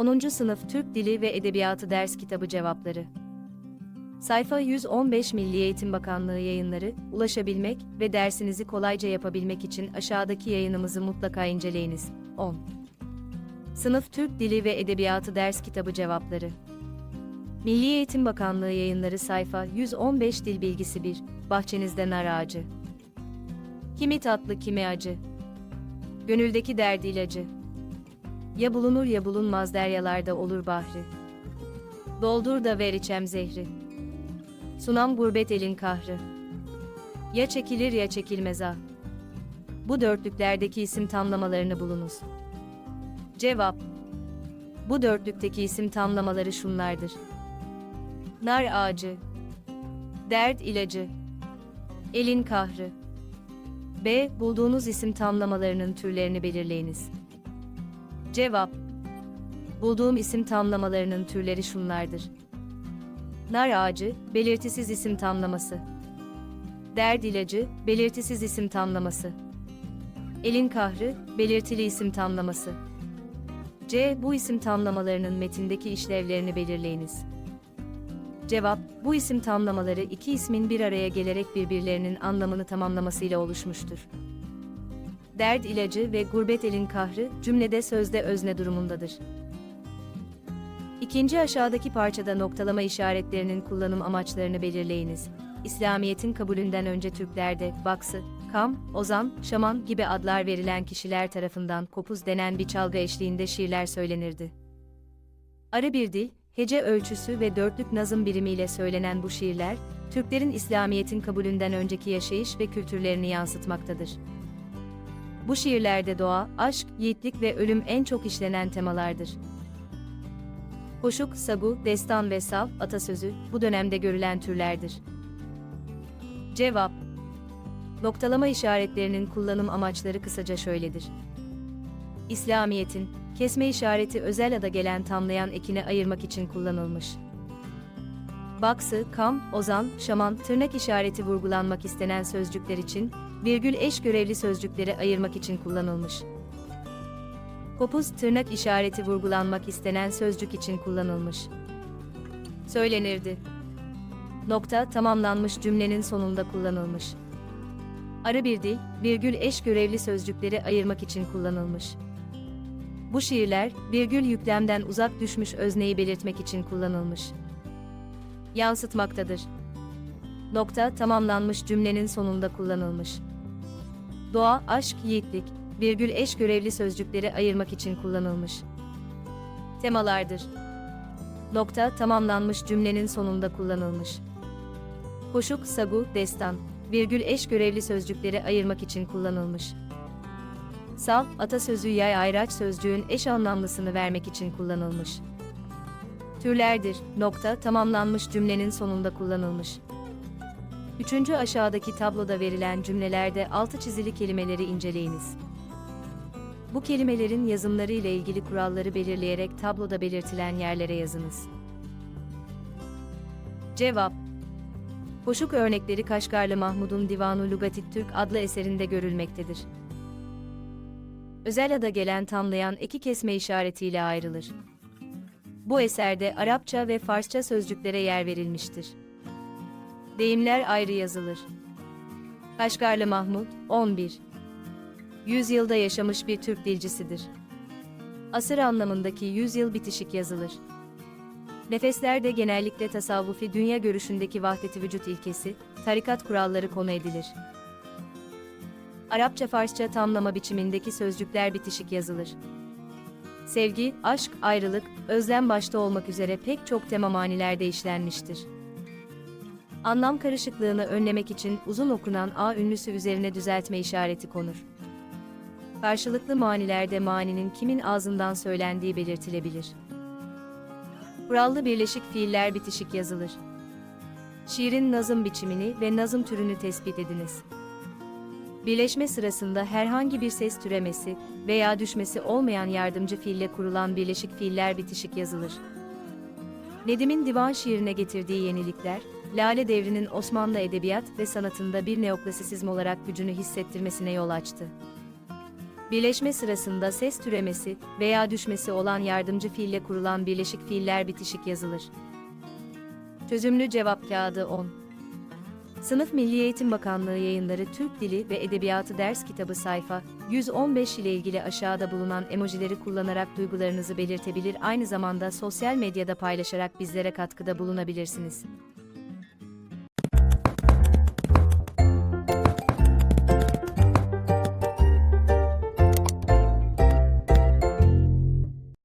10. Sınıf Türk Dili ve Edebiyatı Ders Kitabı Cevapları Sayfa 115 Milli Eğitim Bakanlığı yayınları, ulaşabilmek ve dersinizi kolayca yapabilmek için aşağıdaki yayınımızı mutlaka inceleyiniz. 10. Sınıf Türk Dili ve Edebiyatı Ders Kitabı Cevapları Milli Eğitim Bakanlığı yayınları sayfa 115 Dil Bilgisi 1, Bahçenizde Nar Ağacı Kimi tatlı kimi acı Gönüldeki derdi ilacı Ya bulunur ya bulunmaz deryalarda olur bahri. Doldur da ver içem zehri. Sunam gurbet elin kahrı. Ya çekilir ya çekilmez ah. Bu dörtlüklerdeki isim tamlamalarını bulunuz. Cevap. Bu dörtlükteki isim tamlamaları şunlardır. Nar ağacı. Dert ilacı. Elin kahrı. B. Bulduğunuz isim tamlamalarının türlerini belirleyiniz. Cevap Bulduğum isim tamlamalarının türleri şunlardır. Nar ağacı, belirtisiz isim tamlaması. Derd ilacı, belirtisiz isim tamlaması. Elin kahrı, belirtili isim tamlaması. C. Bu isim tamlamalarının metindeki işlevlerini belirleyiniz. Cevap, bu isim tamlamaları iki ismin bir araya gelerek birbirlerinin anlamını tamamlamasıyla oluşmuştur. Derd ilacı ve gurbet elin kahrı cümlede sözde özne durumundadır. İkinci aşağıdaki parçada noktalama işaretlerinin kullanım amaçlarını belirleyiniz. İslamiyet'in kabulünden önce Türklerde Baksı, Kam, Ozan, Şaman gibi adlar verilen kişiler tarafından kopuz denen bir çalgı eşliğinde şiirler söylenirdi. Arı bir dil, hece ölçüsü ve dörtlük nazım birimiyle söylenen bu şiirler, Türklerin İslamiyet'in kabulünden önceki yaşayış ve kültürlerini yansıtmaktadır. Bu şiirlerde doğa, aşk, yiğitlik ve ölüm en çok işlenen temalardır. Hoşuk, sagu, destan ve sav, atasözü, bu dönemde görülen türlerdir. Cevap Noktalama işaretlerinin kullanım amaçları kısaca şöyledir. İslamiyet'in, kesme işareti özel ada gelen tamlayan ekine ayırmak için kullanılmış. Baksı, kam, ozan, şaman, tırnak işareti vurgulanmak istenen sözcükler için, virgül eş görevli sözcükleri ayırmak için kullanılmış. Kopuz, tırnak işareti vurgulanmak istenen sözcük için kullanılmış. Söylenirdi. Nokta, tamamlanmış cümlenin sonunda kullanılmış. Arı bir dil, virgül eş görevli sözcükleri ayırmak için kullanılmış. Bu şiirler, virgül yüklemden uzak düşmüş özneyi belirtmek için kullanılmış. Yansıtmaktadır. Nokta tamamlanmış cümlenin sonunda kullanılmış. Doğa, aşk, yiğitlik, virgül eş görevli sözcükleri ayırmak için kullanılmış. Temalardır. Nokta tamamlanmış cümlenin sonunda kullanılmış. Hoşuk, sagu, destan, virgül eş görevli sözcükleri ayırmak için kullanılmış. Sal, atasözü yay ayraç sözcüğün eş anlamlısını vermek için kullanılmış. Türlerdir, nokta, tamamlanmış cümlenin sonunda kullanılmış. Üçüncü aşağıdaki tabloda verilen cümlelerde altı çizili kelimeleri inceleyiniz. Bu kelimelerin yazımları ile ilgili kuralları belirleyerek tabloda belirtilen yerlere yazınız. Cevap Hoşuk örnekleri Kaşgarlı Mahmud'un Divanu Lugatit Türk adlı eserinde görülmektedir. Özel ada gelen tamlayan eki kesme işaretiyle ayrılır. Bu eserde Arapça ve Farsça sözcüklere yer verilmiştir. Deyimler ayrı yazılır. Kaşgarlı Mahmud, 11. Yüzyılda yaşamış bir Türk dilcisidir. Asır anlamındaki yüzyıl bitişik yazılır. Nefesler de genellikle tasavvufi dünya görüşündeki vahdeti vücut ilkesi, tarikat kuralları konu edilir. Arapça-Farsça tamlama biçimindeki sözcükler bitişik yazılır. Sevgi, aşk, ayrılık, özlem başta olmak üzere pek çok tema manilerde işlenmiştir. Anlam karışıklığını önlemek için uzun okunan A ünlüsü üzerine düzeltme işareti konur. Karşılıklı manilerde maninin kimin ağzından söylendiği belirtilebilir. Kurallı birleşik fiiller bitişik yazılır. Şiirin nazım biçimini ve nazım türünü tespit ediniz. Birleşme sırasında herhangi bir ses türemesi veya düşmesi olmayan yardımcı fiille kurulan birleşik fiiller bitişik yazılır. Nedim'in divan şiirine getirdiği yenilikler, Lale devrinin Osmanlı edebiyat ve sanatında bir neoklasisizm olarak gücünü hissettirmesine yol açtı. Birleşme sırasında ses türemesi veya düşmesi olan yardımcı fiille kurulan birleşik fiiller bitişik yazılır. Çözümlü cevap kağıdı 10. Sınıf Milli Eğitim Bakanlığı yayınları Türk Dili ve Edebiyatı ders kitabı sayfa 115 ile ilgili aşağıda bulunan emojileri kullanarak duygularınızı belirtebilir aynı zamanda sosyal medyada paylaşarak bizlere katkıda bulunabilirsiniz.